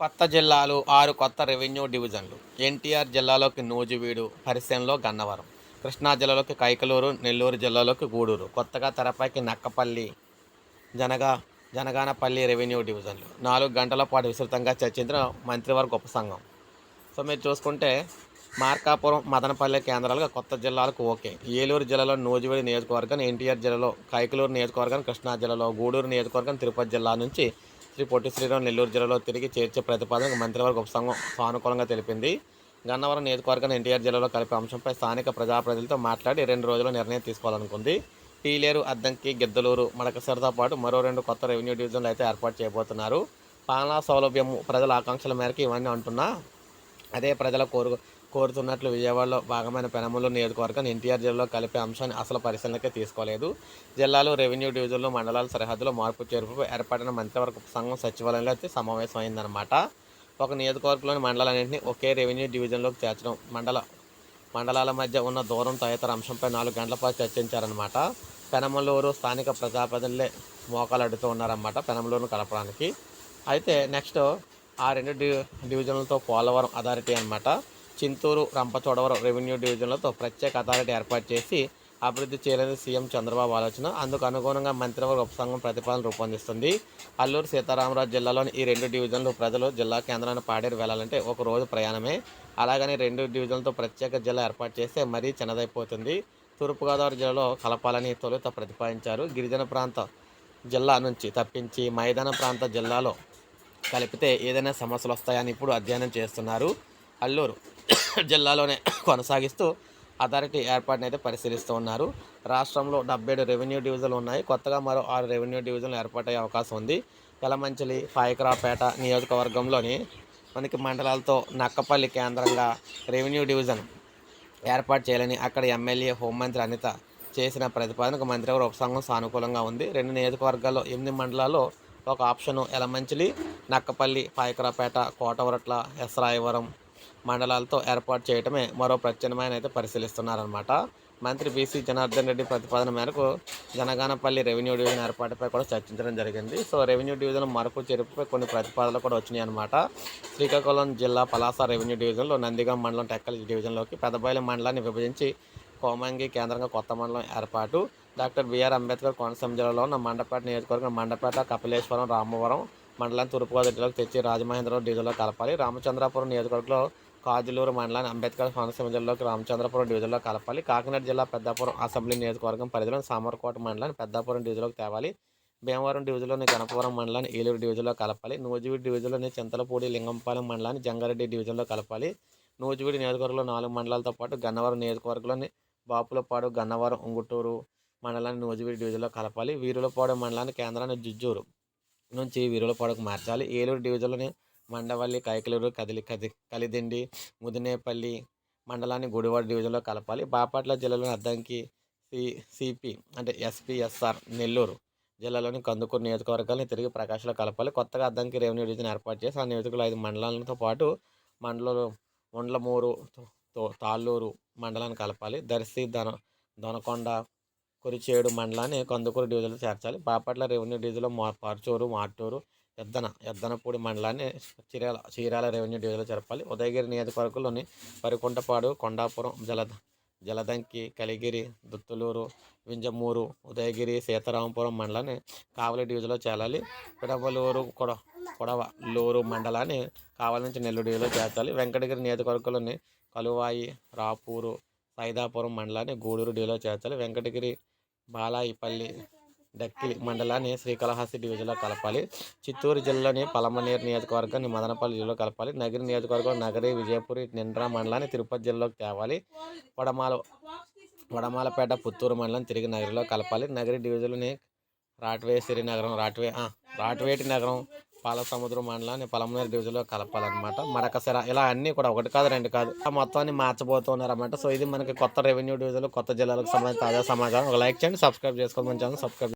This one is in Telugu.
కొత్త జిల్లాలు ఆరు కొత్త రెవెన్యూ డివిజన్లు. ఎన్టీఆర్ జిల్లాలోకి నూజివీడు పరిశ్రమలో గన్నవరం కృష్ణా జిల్లాలోకి కైకలూరు నెల్లూరు జిల్లాలోకి గూడూరు. కొత్తగా తెరపైకి నక్కపల్లి జనగా జనగానపల్లి రెవెన్యూ డివిజన్లు. నాలుగు గంటల పాటు విస్తృతంగా చర్చించిన మంత్రివర్గ ఉపసంఘం సో మీరు చూసుకుంటే మార్కాపురం మదనపల్లి కేంద్రాలుగా కొత్త జిల్లాలకు ఓకే. ఏలూరు జిల్లాలో నూజివీడు నియోజకవర్గం ఎన్టీఆర్ జిల్లాలో కైకలూరు నియోజకవర్గం కృష్ణా జిల్లాలో గూడూరు నియోజకవర్గం తిరుపతి జిల్లా నుంచి శ్రీ పొట్టి శ్రీరామ్ నెల్లూరు జిల్లాలో తిరిగి చేర్చే ప్రతిపాదనకు మంత్రివర్గ ఉపసంఘం సానుకూలంగా తెలిపింది. గన్నవరం నియోజకవర్గం ఎన్టీఆర్ జిల్లాలో కలిపే అంశంపై స్థానిక ప్రజాప్రతినిధులతో మాట్లాడి రెండు రోజుల్లో నిర్ణయం తీసుకోవాలనుకుంది. పీలేరు అద్దంకి గిద్దలూరు మడకసరితో పాటు మరో రెండు కొత్త రెవెన్యూ డివిజన్లు అయితే ఏర్పాటు చేయబోతున్నారు. పాలనా సౌలభ్యము ప్రజల ఆకాంక్షల మేరకు ఇవన్నీ అంటున్నా. అదే ప్రజల కోరు కోరుతున్నట్లు విజయవాడలో భాగమైన పెనమూలు నియోజకవర్గం ఎన్టీఆర్ జిల్లాలో కలిపే అంశాన్ని అసలు పరిశీలనకే తీసుకోలేదు. జిల్లాలో రెవెన్యూ డివిజన్లు మండలాల సరిహద్దులో మార్పు చేర్పు ఏర్పడిన మంత్రివర్గ సంఘం సచివాలయంలో అయితే సమావేశం అయిందనమాట ఒక నియోజకవర్గంలోని మండలాలన్నింటినీ ఒకే రెవెన్యూ డివిజన్లోకి చేర్చడం మండల మండలాల మధ్య ఉన్న దూరం తదితర అంశంపై నాలుగు గంటల పాటు చర్చించారనమాట పెనమలూరు స్థానిక ప్రజాప్రతినిధులే మోకాలు అడుగుతూ ఉన్నారన్నమాట పెనమలూరును కలపడానికి. అయితే నెక్స్ట్ ఆ రెండు డి డివిజన్లతో పోలవరం అథారిటీ అనమాట చింతూరు రంపచోడవరం రెవెన్యూ డివిజన్లతో ప్రత్యేక అథారిటీ ఏర్పాటు చేసి అభివృద్ధి చేయాలని సీఎం చంద్రబాబు ఆలోచన అందుకు అనుగుణంగా మంత్రివర్గ ఉపసంఘం ప్రతిపాదన రూపొందిస్తుంది. అల్లూరు సీతారామరాజు జిల్లాలోని ఈ రెండు డివిజన్లు ప్రజలు జిల్లా కేంద్రాన్ని పాడేరు వెళ్ళాలంటే ఒక రోజు ప్రయాణమే. అలాగని రెండు డివిజన్లతో ప్రత్యేక జిల్లా ఏర్పాటు చేస్తే మరీ చిన్నదైపోతుంది. తూర్పుగోదావరి జిల్లాలో కలపాలని తొలుత ప్రతిపాదించారు. గిరిజన ప్రాంత జిల్లా నుంచి తప్పించి మైదాన ప్రాంత జిల్లాలో కలిపితే ఏదైనా సమస్యలు వస్తాయని ఇప్పుడు అధ్యయనం చేస్తున్నారు. అల్లూరు జిల్లాలోనే కొనసాగిస్తూ అథారిటీ ఏర్పాటును అయితే పరిశీలిస్తూ ఉన్నారు. రాష్ట్రంలో డెబ్బై ఏడు రెవెన్యూ డివిజన్లు ఉన్నాయి. కొత్తగా మరో ఆరు రెవెన్యూ డివిజన్లు ఏర్పాటయ్యే అవకాశం ఉంది. యలమంచిలి పాయకరావుపేట నియోజకవర్గంలోని మనకి మండలాలతో నక్కపల్లి కేంద్రంగా రెవెన్యూ డివిజన్ ఏర్పాటు చేయాలని అక్కడ ఎమ్మెల్యే హోంమంత్రి అనిత చేసిన ప్రతిపాదనకు మంత్రివర్గ ఉపసంఘం సానుకూలంగా ఉంది. రెండు నియోజకవర్గాల్లో ఎనిమిది మండలాల్లో ఒక ఆప్షను ఎలమంచిలి నక్కపల్లి పాయకరాపేట కోటవరట్ల ఎస్రాయవరం మండలాలతో ఏర్పాటు చేయటమే మరో ప్రత్యామ్నాయం అయితే పరిశీలిస్తున్నారనమాట మంత్రి బీసీ జనార్దన్ రెడ్డి ప్రతిపాదన మేరకు జనగానపల్లి రెవెన్యూ డివిజన్ ఏర్పాటుపై కూడా చర్చించడం జరిగింది. సో రెవెన్యూ డివిజన్ మరపు చెరుపుపై కొన్ని ప్రతిపాదనలు కూడా వచ్చినాయి అనమాట శ్రీకాకుళం జిల్లా పలాస రెవెన్యూ డివిజన్లో నందిగాం మండలం టెక్కల్ డివిజన్లోకి పెద్దబయలు మండలాన్ని విభజించి కోమంగి కేంద్రంగా కొత్త మండలం ఏర్పాటు. డాక్టర్ బిఆర్ అంబేద్కర్ కోనసీమ జిల్లాలో ఉన్న మండపేట నియోజకవర్గం మండపేట కపిలేశ్వరం రామవరం మండలం తూర్పుగోదావరి జిల్లాకు తెచ్చి రాజమహేంద్రవరం డివిజన్లో కలపాలి. రామచంద్రాపురం నియోజకవర్గంలో కాజులూరు మండలాన్ని అంబేద్కర్ కోనసీమ జిల్లాలోకి రామచంద్రపురం డివిజన్లో కలపాలి. కాకినాడ జిల్లా పెద్దాపురం అసెంబ్లీ నియోజకవర్గం పరిధిలోని సామర్కోట మండలాన్ని పెద్దాపురం డివిజన్లోకి తేవాలి. భీమవరం డివిజన్లోని గణపవరం మండలాన్ని ఏలూరు డివిజన్లో కలపాలి. నూజివీడు డివిజన్లోని చింతలపూడి లింగంపాలెం మండలాన్ని జంగారెడ్డి డివిజన్లో కలపాలి. నూజివీడు నియోజకవర్గంలో నాలుగు మండలాలతో పాటు గన్నవరం నియోజకవర్గంలోని బాపులపాడు గన్నవరం ఉంగుటూరు మండలాన్ని నూజివీడు డివిజన్లో కలపాలి. వీరులపాడు మండలాన్ని కేంద్రాన్ని జుజ్జూరు నుంచి వీరులపాడుకు మార్చాలి. ఏలూరు డివిజన్లోని మండవల్లి కైకలూరు కదిలి కది కలిదిండి ముదినేపల్లి మండలాన్ని గుడివాడ డివిజన్లో కలపాలి. బాపట్ల జిల్లాలోని అద్దంకి సి సిపి అంటే ఎస్పీఎస్ఆర్ నెల్లూరు జిల్లాలోని కందుకూరు నియోజకవర్గాన్ని తిరిగి ప్రకాశంలో కలపాలి. కొత్తగా అద్దంకి రెవెన్యూ డివిజన్ ఏర్పాటు చేసి ఆ నియోజకవర్గంలో ఐదు మండలాలతో పాటు మండలం ఉండ్లమూరు తాళ్ళూరు మండలాన్ని కలపాలి. దర్శి దన దొనకొండ కురిచేడు మండలాన్ని కందుకూరు డివిజన్లో చేర్చాలి. బాపట్ల రెవెన్యూ డివిజన్లో మా పరచూరు మార్టూరు ఎద్దన ఎద్దనపూడి మండలాన్ని చీరాల చీరాల రెవెన్యూ డివిజన్లో జరపాలి. ఉదయగిరి నియోజకవర్గంలోని పరికుంటపాడు కొండాపురం జలద జలదంకి కలిగిరి దుత్తులూరు వింజమూరు ఉదయగిరి సీతారామపురం మండలాన్ని కావలి డివిజన్లో చేరాలి. పిడవలూరు కొడ కొడవలూరు మండలాన్ని కావలి నుంచి నెల్లూరు డివిజన్లో చేర్చాలి. వెంకటగిరి నియోజకవర్గంలోని కలువాయి రాపూరు సైదాపురం మండలాన్ని గూడూరు డివిజన్లో చేర్చాలి. వెంకటగిరి బాలాయిపల్లి డక్కిలి మండలాన్ని శ్రీకాళహస్తి డివిజన్లో కలపాలి. చిత్తూరు జిల్లాలోని పలమనేరు నియోజకవర్గాన్ని మదనపల్లి జిల్లాలో కలపాలి. నగిరి నియోజకవర్గం నగరి విజయపూర్ నిండ్రా మండలాన్ని తిరుపతి జిల్లాలోకి తేవాలి. వడమాల వడమాలపేట పుత్తూరు మండలం తిరిగి నగరిలో కలపాలి. నగరి డివిజన్లోని రాట్వే సిరినగరం రాట్వే రాట్వేటి నగరం పాలసముద్రం మండలాన్ని పలమనేరు డివిజన్లో కలపాలన్నమాట. మడకసిర ఇలా అన్నీ కూడా ఒకటి కాదు రెండు కాదు. ఆ మొత్తాన్ని మార్చబోతున్నారన్నమాట. సో ఇది మనకి కొత్త రెవెన్యూ డివిజన్లు కొత్త జిల్లాలకు సంబంధించిన తాజా సమాచారం. ఒక లైక్ చేయండి సబ్స్క్రైబ్ చేసుకోండి మన ఛానల్ సబ్స్క్రైబ్